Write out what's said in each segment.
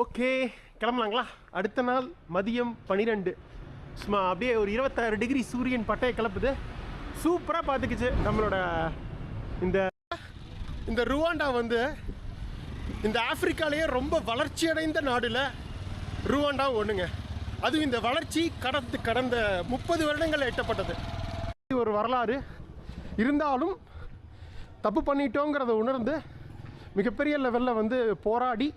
Okay கிளம்பலாங்களா? அடுத்த நாள் மதியம் பன்னிரெண்டு சும்மா அப்படியே ஒரு இருபத்தாறு டிகிரி சூரியன் பட்டையை கிளப்புது. சூப்பராக பார்த்துக்குச்சு நம்மளோட இந்த இந்த ருவாண்டா வந்து இந்த ஆப்பிரிக்காலேயே ரொம்ப வளர்ச்சி அடைந்த நாடில் ருவாண்டா ஒன்றுங்க அதுவும் இந்த வளர்ச்சி கடந்து கடந்த முப்பது வருடங்கள் எட்டப்பட்டது. இது ஒரு வரலாறு. இருந்தாலும் தப்பு பண்ணிட்டோங்கிறத உணர்ந்து மிகப்பெரிய லெவலில் வந்து போராடி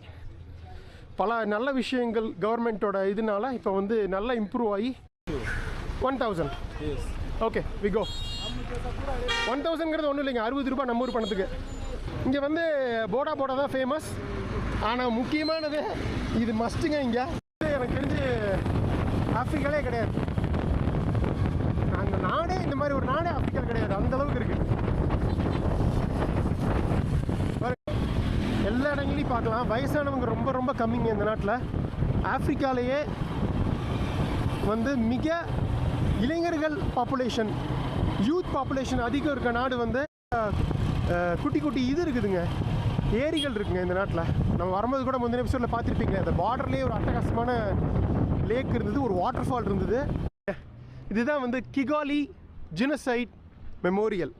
பல நல்ல விஷயங்கள் கவர்மெண்ட்டோட இதனால இப்போ வந்து நல்லா இம்ப்ரூவ் ஆகி one thousand okay we go one தௌசண்ட்ங்கிறது ஒன்றும் இல்லைங்க அறுபது ரூபாய் நம்ம ஊர் பணத்துக்கு. இங்கே வந்து போடா போடா தான் ஃபேமஸ் ஆனால் முக்கியமானது இது மஸ்ட்டுங்க இங்கே. எனக்கு தெரிஞ்சு ஆப்பிரிக்காலே கிடையாது. அந்த நாடே இந்த மாதிரி ஒரு நாடே ஆப்பிரிக்காவில் கிடையாது. அந்த அளவுக்கு இருக்கு. எல்லா இடங்களையும் பார்க்கலாம். வயசானவங்க ரொம்ப ரொம்ப கம்மிங்க இந்த நாட்டில். ஆஃப்ரிக்காலேயே வந்து மிக இளைஞர்கள் பாப்புலேஷன் யூத் பாப்புலேஷன் அதிகம் இருக்க நாடு வந்து குட்டி குட்டி இது இருக்குதுங்க. ஏரிகள் இருக்குங்க இந்த நாட்டில். நம்ம வரும்போது கூட முந்தின எபிசோடில் பார்த்துருப்பீங்க அந்த பார்டர்லேயே ஒரு அட்டகாசமான லேக் இருந்தது ஒரு வாட்டர் ஃபால் இருந்தது. இதுதான் வந்து கிகாலி ஜினசைட் மெமோரியல்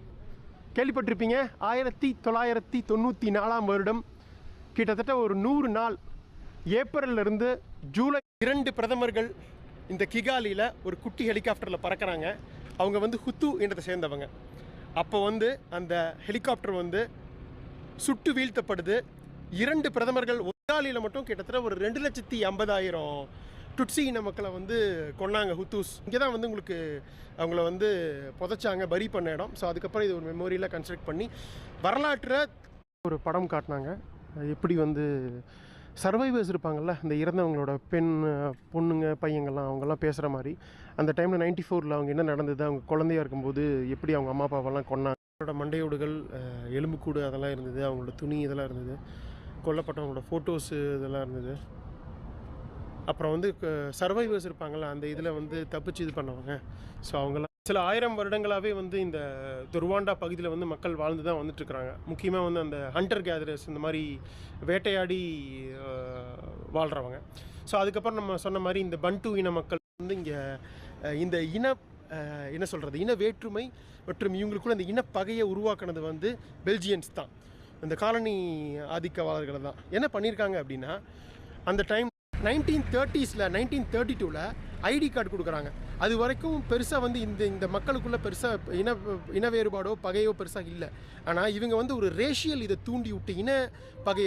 கேள்விப்பட்டிருப்பீங்க? ஆயிரத்தி தொள்ளாயிரத்தி தொண்ணூற்றி நாலாம் வருடம் கிட்டத்தட்ட ஒரு நூறு நாள் ஏப்ரல்ல இருந்து ஜூலை இரண்டு பிரதமர்கள் இந்த கிகாலியில் ஒரு குட்டி ஹெலிகாப்டரில் பறக்கிறாங்க. அவங்க வந்து ஹுத்து என்றதை சேர்ந்தவங்க. அப்போ வந்து அந்த ஹெலிகாப்டர் வந்து சுட்டு வீழ்த்தப்படுது. இரண்டு பிரதமர்கள் ஒத்தாலியில் மட்டும் கிட்டத்தட்ட ஒரு ரெண்டு லட்சத்தி ஐம்பதாயிரம் டுட்ஸி இன மக்களை வந்து கொன்னாங்க ஹுத்தூஸ். இங்கே தான் வந்து உங்களுக்கு அவங்கள வந்து புதைச்சாங்க பரி பண்ண இடம். ஸோ அதுக்கப்புறம் இது ஒரு மெமோரியலாக கன்ஸ்ட்ரக்ட் பண்ணி வரலாற்றை ஒரு படம் காட்டினாங்க. எப்படி வந்து சர்வைவர்ஸ் இருப்பாங்கல்ல இந்த இறந்தவங்களோட பெண் பொண்ணுங்க பையங்கள்லாம் அவங்கெல்லாம் பேசுகிற மாதிரி அந்த டைமில் நைன்டி ஃபோரில் அவங்க என்ன நடந்தது? அவங்க குழந்தையா இருக்கும்போது எப்படி அவங்க அம்மா அப்பாவெல்லாம் கொன்னாங்க அவங்களோட மண்டையோடுகள் எலும்புக்கூடு அதெல்லாம் இருந்தது அவங்களோட துணி இதெல்லாம் இருந்தது கொல்லப்பட்டவங்களோட ஃபோட்டோஸு இதெல்லாம் இருந்தது. அப்புறம் வந்து சர்வைவர்ஸ் இருப்பாங்கள்ல அந்த இதில் வந்து தப்பிச்சு இது பண்ணவங்க. ஸோ அவங்கெல்லாம் சில ஆயிரம் வருடங்களாகவே வந்து இந்த துர்வாண்டா பகுதியில் வந்து மக்கள் வாழ்ந்து தான் வந்துட்டுருக்குறாங்க. முக்கியமாக வந்து அந்த ஹண்டர் கேதரர்ஸ் இந்த மாதிரி வேட்டையாடி வாழ்கிறவங்க ஸோ அதுக்கப்புறம் நம்ம சொன்ன மாதிரி இந்த பண்டு இன மக்கள் வந்து இங்கே இந்த இன என்ன சொல்கிறது இன வேற்றுமை மற்றும் இவங்களுக்குள்ள இந்த இனப்பகையை உருவாக்குனது வந்து பெல்ஜியன்ஸ் தான். இந்த காலனி ஆதிக்கவாளர்கள் தான். என்ன பண்ணியிருக்காங்க அப்படின்னா அந்த டைம் நைன்டீன் தேர்ட்டிஸில் நைன்டீன் தேர்ட்டி டூவில் ஐடி கார்டு கொடுக்குறாங்க. அது வரைக்கும் பெருசாக வந்து இந்த இந்த மக்களுக்குள்ள பெருசாக இன இன வேறுபாடோ பகையோ பெருசாக இல்லை. ஆனால் இவங்க வந்து ஒரு ரேஷியல் இதை தூண்டி விட்டு இன பகையை